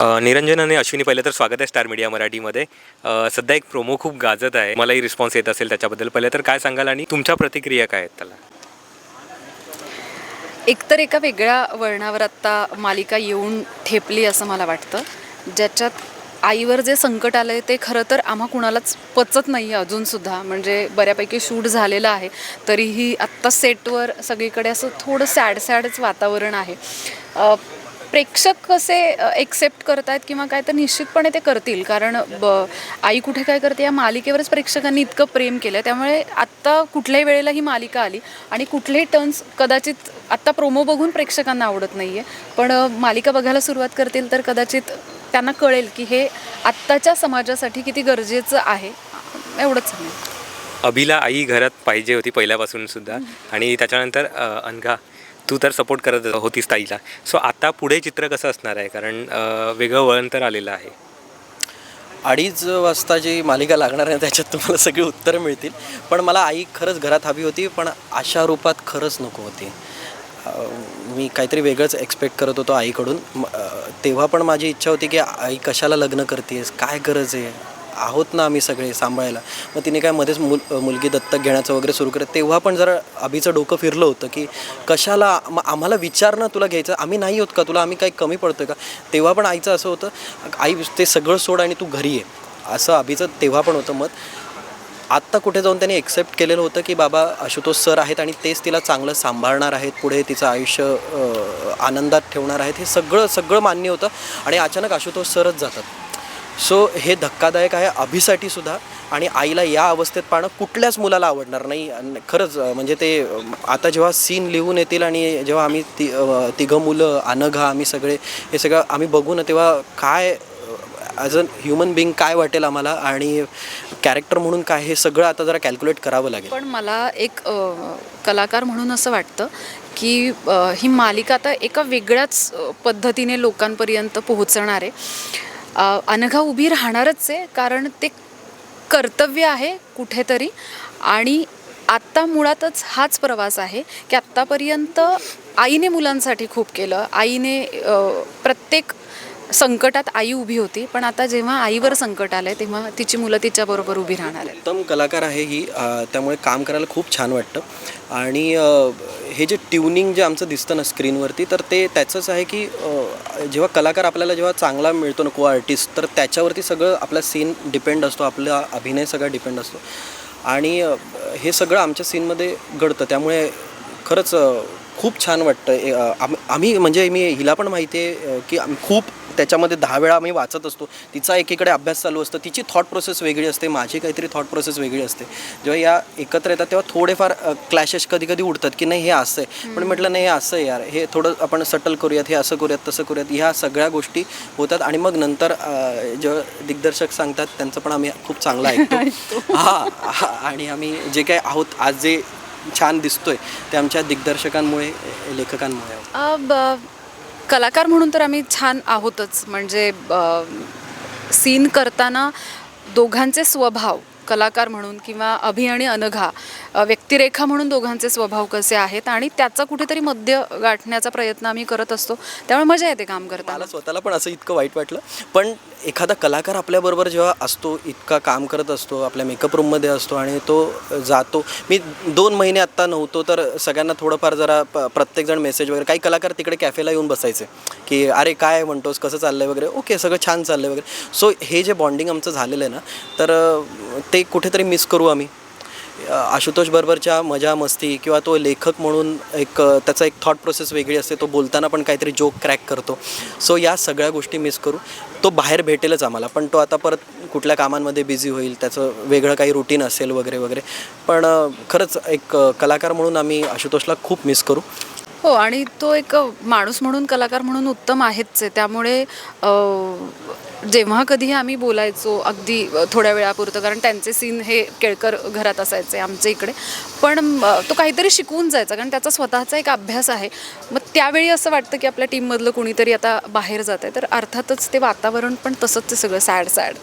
निरंजन आणि अश्विनी पहिले तर स्वागत आहे स्टार मीडिया मराठीमध्ये. सध्या एक प्रोमो खूप गाजत आहे. मलाही रिस्पॉन्स येत असेल त्याच्याबद्दल. पहिले तर काय सांगाल आणि तुमच्या प्रतिक्रिया काय आहेत त्याला? एकतर एका वेगळ्या वळणावर आत्ता मालिका येऊन ठेपली असं मला वाटतं. ज्याच्यात आईवर जे संकट आलं आहे ते खरं तर आम्हा कुणालाच पचत नाही आहे अजूनसुद्धा म्हणजे बऱ्यापैकी शूट झालेलं आहे. तरीही आत्ता सेटवर सगळीकडे असं थोडं सॅड सॅडच वातावरण आहे. प्रेक्षक कसे एक्सेप्ट करतायत किंवा काय तर निश्चितपणे ते करतील. कारण ब आई कुठे काय करते या मालिकेवरच प्रेक्षकांनी इतकं प्रेम केलं. त्यामुळे आत्ता कुठल्याही वेळेला ही मालिका आली. आणि कुठलेही टर्न्स कदाचित आत्ता प्रोमो बघून प्रेक्षकांना आवडत नाही आहे पण मालिका बघायला सुरुवात करतील तर कदाचित त्यांना कळेल की हे आत्ताच्या समाजासाठी किती गरजेचं आहे. एवढंच अभिला आई घरात पाहिजे होती पहिल्यापासून सुद्धा. आणि त्याच्यानंतर अनघा तू तर सपोर्ट करत होतीस ताईला. सो आता पुढे चित्र कसं असणार आहे? कारण वेगळं वळण तर आलेलं आहे. अडीच वाजता जी मालिका लागणार आहे त्याच्यात तुम्हाला सगळी उत्तरं मिळतील. पण मला आई खरंच घरात हवी होती पण अशा रूपात खरंच नको होती. मी काहीतरी वेगळंच एक्सपेक्ट करत होतो आईकडून. तेव्हा पण माझी इच्छा होती की आई कशाला लग्न करतेस? काय गरज आहे? आहोत ना आम्ही सगळे सांभाळायला. मग तिने काय मध्येच मुल मुलगी दत्तक घेण्याचं वगैरे सुरू करत तेव्हा पण जरा अभिचं डोकं फिरलं होतं की कशाला मग आम्हाला विचार ना तुला घ्यायचं. आम्ही नाही होत का? तुला आम्ही काही कमी पडतोय का? तेव्हा पण आईचं असं होतं आई ते सगळं सोड आणि तू घरी ये. असं अभिचं तेव्हा पण होतं. मत आत्ता कुठे जाऊन त्यांनी एक्सेप्ट केलेलं होतं की बाबा आशुतोष सर आहेत आणि तेच तिला चांगलं सांभाळणार आहेत पुढे तिचं आयुष्य आनंदात ठेवणार आहेत हे सगळं सगळं मान्य होतं आणि अचानक आशुतोष सरच जातात. सो हे धक्कादायक आहे अभिसाठी सुद्धा. आणि आईला या अवस्थेत पाहणं कुठल्याच मुलाला आवडणार नाही. खरंच म्हणजे ते आता जेव्हा सीन लिहून येतील आणि जेव्हा आम्ही ती तिघं मुलं अनघा आम्ही सगळे हे सगळं आम्ही बघू ना तेव्हा काय ॲज अ ह्युमन बिंग काय वाटेल आम्हाला आणि कॅरेक्टर म्हणून काय हे सगळं आता जरा कॅल्क्युलेट करावं लागेल. पण मला एक कलाकार म्हणून असं वाटतं की ही मालिका आता एका वेगळ्याच पद्धतीने लोकांपर्यंत पोहोचणार आहे. अनघा उभी राहणारच आहे कारण ते कर्तव्य आहे कुठेतरी. आणि आत्ता मुळातच हाच प्रवास आहे की आत्तापर्यंत आईने मुलांसाठी खूप केलं. आईने प्रत्येक संकटात आई उभी होती पण आता जेव्हा आईवर संकट आलंय तेव्हा तिची मुलं तिच्याबरोबर उभी राहणार आहेत. उत्तम कलाकार आहे ही त्यामुळे काम करायला खूप छान वाटतं. आणि हे जे ट्युनिंग जे आमचं दिसतं ना स्क्रीनवरती तर ते त्याचंच आहे की जेव्हा कलाकार आपल्याला जेव्हा चांगला मिळतो ना को आर्टिस्ट तर त्याच्यावरती सगळं आपला सीन डिपेंड असतो आपला अभिनय सगळा डिपेंड असतो. आणि हे सगळं आमच्या सीनमध्ये घडतं त्यामुळे खरंच खूप छान वाटतं आम- आम्ही म्हणजे मी हिला पण माहिती आहे की खूप त्याच्यामध्ये दहा वेळा आम्ही वाचत असतो. तिचा एकीकडे अभ्यास चालू असतो. तिची थॉट प्रोसेस वेगळी असते. माझी काहीतरी थॉट प्रोसेस वेगळी असते. जेव्हा या एकत्र येतात तेव्हा थोडेफार क्लॅशेस कधी कधी उडतात की नाही हे असं आहे. पण म्हटलं नाही हे असं आहे यार. हे थोडं आपण सटल करूयात हे असं करूयात तसं करूयात. ह्या सगळ्या गोष्टी होतात. आणि मग नंतर जेव्हा दिग्दर्शक सांगतात त्यांचं पण आम्ही खूप चांगलं ऐकतो. हा हा, आणि आम्ही जे काय आहोत आज जे छान दिसतोय ते आमच्या दिग्दर्शकांमुळे लेखकांमुळे. अ, ब- कलाकार म्हणून तर आम्ही छान आहोतच. म्हणजे सीन करताना दोघांचे स्वभाव कलाकार म्हणून किंवा अभि आणि अनघा व्यक्तिरेखा म्हणून दोघांचे स्वभाव कसे आहेत आणि त्याचा कुठेतरी मध्य गाठण्याचा प्रयत्न आम्ही करत असतो. त्यामुळे मजा येते काम करता मला स्वतःला पण असं इतकं वाईट वाटलं. पण एखादा कलाकार आपल्याबरोबर जेव्हा असतो इतका काम करत असतो आपल्या मेकअप रूममध्ये असतो आणि तो जातो. मी दोन महिने आत्ता नव्हतो तर सगळ्यांना थोडंफार जरा प प्रत्येकजण मेसेज वगैरे काही कलाकार तिकडे कॅफेला येऊन बसायचे. की अरे काय म्हणतोस कसं चाललं आहे वगैरे? ओके सगळं छान चाललं आहे वगैरे. सो हे जे बॉन्डिंग आमचं झालेलं आहे ना तर ते कुठेतरी मिस करू आम्ही. आशुतोष बरोबरच्या मजा मस्ती किंवा तो लेखक म्हणून एक त्याचा एक थॉट प्रोसेस वेगळी असते तो बोलताना पण काहीतरी जोक क्रॅक करतो. सो या सगळ्या गोष्टी मिस करू. तो बाहेर भेटेलच आम्हाला पण तो आता परत कुठल्या कामांमध्ये बिझी होईल त्याचं वेगळं काही रुटीन असेल वगैरे वगैरे. पण खरंच एक कलाकार म्हणून आम्ही आशुतोषला खूप मिस करू. हो आणि तो एक माणूस म्हणून कलाकार म्हणून उत्तम आहेच आहे. त्यामुळे जेव्हा कधी आम्ही बोलायचो अगदी थोड्या वेळापुरतं कारण त्यांचे सीन हे केळकर घरात असायचे आमच्या इकडे. पण तो काहीतरी शिकवून जायचा कारण त्याचा स्वतःचा एक अभ्यास आहे. मग त्यावेळी असं वाटतं की आपल्या टीममधलं कुणीतरी आता बाहेर जात आहे तर अर्थातच ते वातावरण पण तसंच ते सगळं सॅड सॅड